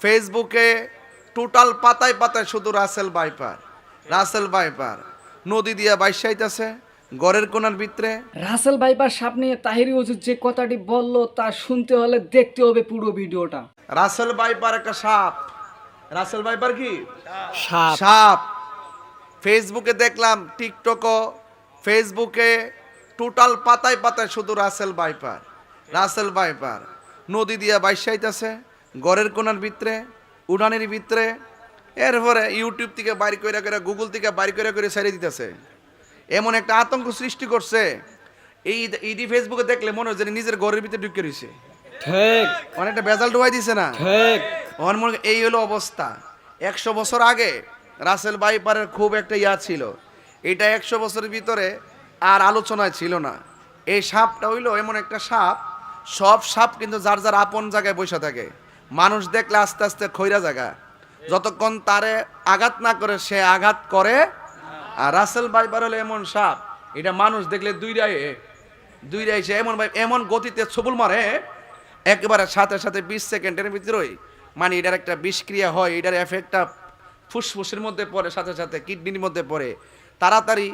ফেসবুকে টোটাল পাতায় পাতায় শুধু রাসেল বাইপার রাসেল বাইপার নদী দিয়া বাইশাইতেছে গড়ের কোনার ভিতরে। রাসেল ভাইপার সাপ নিয়ে তাহিরি হুজুর যে কথাটি বলল তা শুনতে হলে দেখতে হবে পুরো ভিডিওটা। রাসেল বাইপার একটা সাপ। রাসেল বাইপার কি? সাপ। সাপ। ফেসবুকে দেখলাম টিকটকও। ফেসবুকে টোটাল পাতায় পাতায় শুধু রাসেল বাইপার রাসেল বাইপার নদী দিয়া বাইশাইতেছে গড়ের কোনার ভিতরে উড়ানের ভিতরে এরপরে ইউটিউব থেকে বাইর করে করে গুগল থেকে বাইর করে করে ছেড়ে দিতেছে। এমন একটা আতঙ্ক সৃষ্টি করছে। এই ইডি ফেসবুকে দেখলে মনে হচ্ছে নিজের ঘরের ভিতরে ঢুকে রয়েছে ঠিক। অনেকটা বেজাল ডুবাই দিছে না? ঠিক। মনে এই হলো অবস্থা। একশো বছর আগে রাসেল বাইপারের খুব একটা ইয়া ছিল। এটা একশো বছরের ভিতরে আর আলোচনায় ছিল না। এই সাপটা হইল এমন একটা সাপ। সব সাপ কিন্তু যার যার আপন জায়গায় বসে থাকে। মানুষ দেখলে আস্তে আস্তে খৈরা জায়গা যতক্ষণ তারে আঘাত না করে, সে আঘাত করে। আর রাসেল বাইবার হলো এমন সাপ, এটা মানুষ দেখলে দুইটাই দুইটাই সে এমন এমন গতিতে ছবুল মারে, একেবারে সাথে সাথে বিশ সেকেন্ডের ভিতরেই। মানে এটার একটা বিষক্রিয়া হয়, এটার এফেক্টটা ফুসফুসের মধ্যে পড়ে, সাথে সাথে কিডনির মধ্যে পড়ে। তাড়াতাড়ি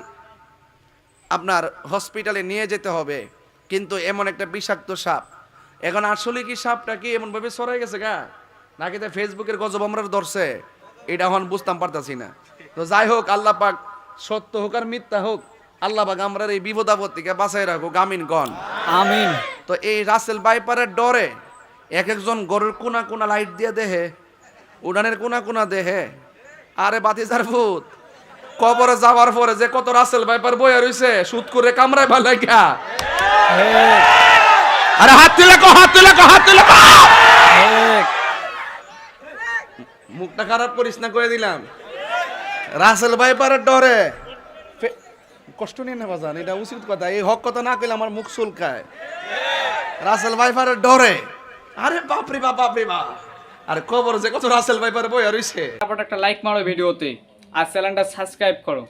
আপনার হসপিটালে নিয়ে যেতে হবে। কিন্তু এমন একটা বিষাক্ত সাপ এখন আসলে কি সাপটা কি এমনভাবে সরাই গেছে গা? নাকি তো ফেসবুকের গজব আমরা ধরছে? এটা এখন বুঝতাম পারতাছি না। তো যাই হোক আল্লাহ পাক সত্য হোক আর মিথ্যা হোক আল্লাহ পাক আমরা এই বিপদ আপদ থেকে বাঁচাই রাখো গামিন গণ আমিন। তো এই রাসেল বাইপারের ডরে এক একজন গরুর কোনা কোনা লাইট দিয়ে দেহে উড়ানের কোনা কোনা দেহে। আরে বাতিজার ভূত কবরে যাওয়ার পরে যে কত রাসেল বাইপার বইয়া রইছে সুদ করে কামড়ায় ভালো গা। আরে হাত তুলে কো হাত তুলে কো হাত তুলে কো। ঠিক মুখটা খারাপ করিস না করে দিলাম। রাসেল বাইপারের ডরে। কষ্ট নিয়ে না বাজান এটা উচিত কথা। এই হক কথা না কইলে আমার মুখ চুলকায়। রাসেল বাইপারের ডরে। আরে বাপরে বাপ বাপরে বাপ। আরে খবর যে কত রাসেল বাইপার বই রইছে। তারপর একটা লাইক মারো ভিডিওতে আর চ্যানেলটা সাবস্ক্রাইব করো।